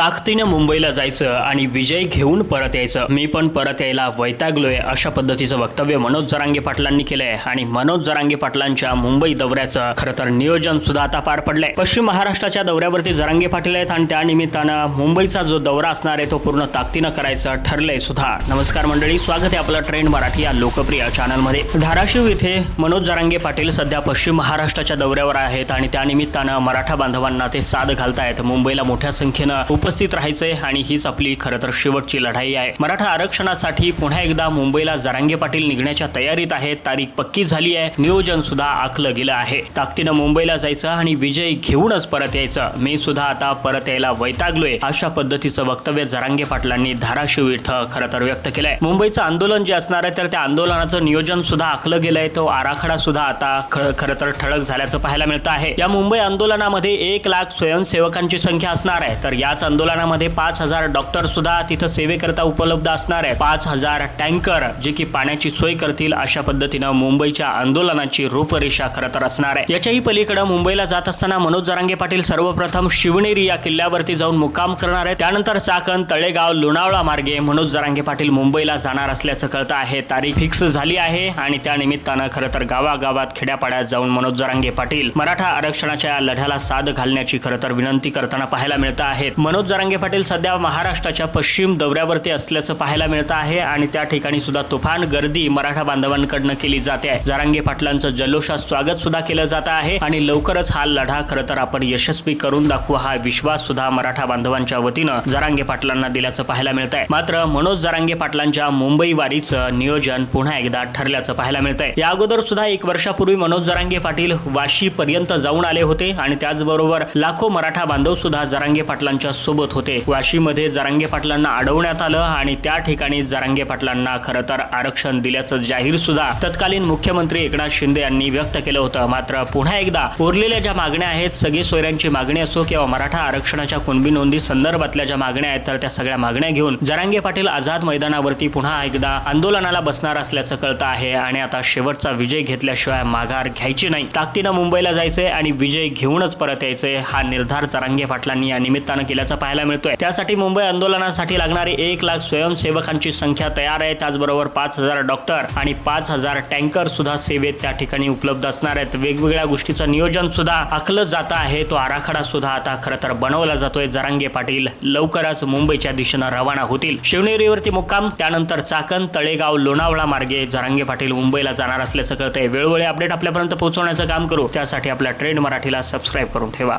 ताकदीनं मुंबईला जायचं आणि विजय घेऊन परत यायचं. मी पण परत यायला वैतागलोय अशा पद्धतीचं वक्तव्य मनोज जरांगे पाटलांनी केलंय. आणि मनोज जरांगे पाटलांच्या मुंबई दौऱ्याचं खरं तर नियोजन सुद्धा आता पार पडलंय. पश्चिम महाराष्ट्राच्या दौऱ्यावरती जरांगे पाटील आहेत आणि त्या निमित्तानं मुंबईचा जो दौरा असणार आहे तो पूर्ण ताकदीनं करायचं ठरलंय सुद्धा. नमस्कार मंडळी स्वागत आहे आपलं ट्रेंड मराठी या लोकप्रिय चॅनलमध्ये. धाराशिव इथे मनोज जरांगे पाटील सध्या पश्चिम महाराष्ट्राच्या दौऱ्यावर आहेत आणि त्या निमित्तानं मराठा बांधवांना ते साथ घालतायत. मुंबईला मोठ्या संख्येनं उपस्थित राहायचंय आणि हीच आपली खरं तर शेवटची लढाई आहे. मराठा आरक्षणासाठी पुन्हा एकदा मुंबईला जरांगे पाटील निघण्याच्या तयारीत आहेत. तारीख पक्की झाली आहे. नियोजन सुद्धा आखलं गेलं आहे. ताकदीनं मुंबईला जायचं आणि विजय घेऊनच परत यायचं. मी सुद्धा आता परत यायला वैतागलोय. अशा पद्धतीचं वक्तव्य जरांगे पाटलांनी धाराशिव इथं खरं तर व्यक्त केलंय. मुंबईचं आंदोलन जे असणार आहे तर त्या आंदोलनाचं नियोजन सुद्धा आखलं गेलंय. तो आराखडा सुद्धा आता खरं तर ठळक झाल्याचं पाहायला मिळतं आहे. या मुंबई आंदोलनामध्ये एक लाख स्वयंसेवकांची संख्या असणार आहे. तर याच आंदोलनामध्ये पाच हजार डॉक्टर सुद्धा तिथं सेवेकरता उपलब्ध असणार आहे पाच हजार टँकर जे की पाण्याची सोय करतील अशा पद्धतीनं मुंबईच्या आंदोलनाची रूपरेषा खरं तर असणार आहे. याच्याही पलीकडे मुंबईला जात असताना मनोज जरांगे पाटील सर्वप्रथम शिवनेरी या किल्ल्यावरती जाऊन मुक्काम करणार आहे त्यानंतर चाकण तळेगाव लोणावळा मार्गे मनोज जरांगे पाटील मुंबईला जाणार असल्याचं कळतं आहे. तारीख फिक्स झाली आहे आणि त्या निमित्तानं खरं तर गावागावात खेड्यापाड्यात जाऊन मनोज जरांगे पाटील मराठा आरक्षणाच्या लढ्याला साथ घालण्याची खरं तर विनंती करताना पाहायला मिळतं आहे मनोज जरांगे पाटील सध्या महाराष्ट्राच्या पश्चिम दौऱ्यावरती असल्याचं पाहायला मिळतं आहे आणि त्या ठिकाणी सुद्धा तुफान गर्दी मराठा बांधवांकडनं केली जाते आहे. जरांगे पाटलांचं जल्लोषात स्वागत सुद्धा केलं जात आहे आणि लवकरच हा लढा खरं तर आपण यशस्वी करून दाखवू हा विश्वास सुद्धा मराठा बांधवांच्या वतीनं जरांगे पाटलांना दिल्याचं पाहायला मिळत आहे. मात्र मनोज जरांगे पाटलांच्या मुंबई वारीचं नियोजन पुन्हा एकदा ठरल्याचं पाहायला मिळत आहे. या अगोदर सुद्धा एक वर्षापूर्वी मनोज जरांगे पाटील वाशी पर्यंत जाऊन आले होते आणि त्याचबरोबर लाखो मराठा बांधव सुद्धा जरांगे पाटलांच्या सोबत होते. वाशीमध्ये जरांगे पाटलांना अडवण्यात आलं आणि त्या ठिकाणी जरांगे पाटलांना खरं तर आरक्षण दिल्याचं जाहीर सुद्धा तत्कालीन मुख्यमंत्री एकनाथ शिंदे यांनी व्यक्त केलं होतं. मात्र पुन्हा एकदा उरलेल्या ज्या मागण्या आहेत सगळी सोयऱ्यांची मागणी असो किंवा मराठा आरक्षणाच्या कुणबी नोंदी संदर्भातल्या ज्या मागण्या आहेत तर त्या सगळ्या मागण्या घेऊन जरांगे पाटील आझाद मैदानावरती पुन्हा एकदा आंदोलनाला बसणार असल्याचं कळतं आहे आणि आता शेवटचा विजय घेतल्याशिवाय माघार घ्यायची नाही. ताकदीनं मुंबईला जायचंय आणि विजय घेऊनच परत यायचंय हा निर्धार जरांगे पाटलांनी या निमित्तानं केल्याचं पाहायला मिळतोय. त्यासाठी मुंबई आंदोलनासाठी लागणारी एक लाख स्वयंसेवकांची संख्या तयार आहे. त्याचबरोबर पाच हजार डॉक्टर आणि पाच हजार टँकर सुद्धा सेवेत त्या ठिकाणी उपलब्ध असणार आहेत. वेगवेगळ्या गोष्टीचं नियोजन सुद्धा आखलं जात आहे. तो आराखडा सुद्धा आता खरं तर बनवला जातोय. जरांगे पाटील लवकरच मुंबईच्या दिशेनं रवाना होतील. शिवनेरीवरती मुक्काम त्यानंतर चाकण तळेगाव लोणावळा मार्गे जरांगे पाटील मुंबईला जाणार असल्याचं कळतंय. वेळोवेळी अपडेट आपल्यापर्यंत पोहोचवण्याचं काम करू. त्यासाठी आपल्या ट्रेंड मराठीला सबस्क्राईब करून ठेवा.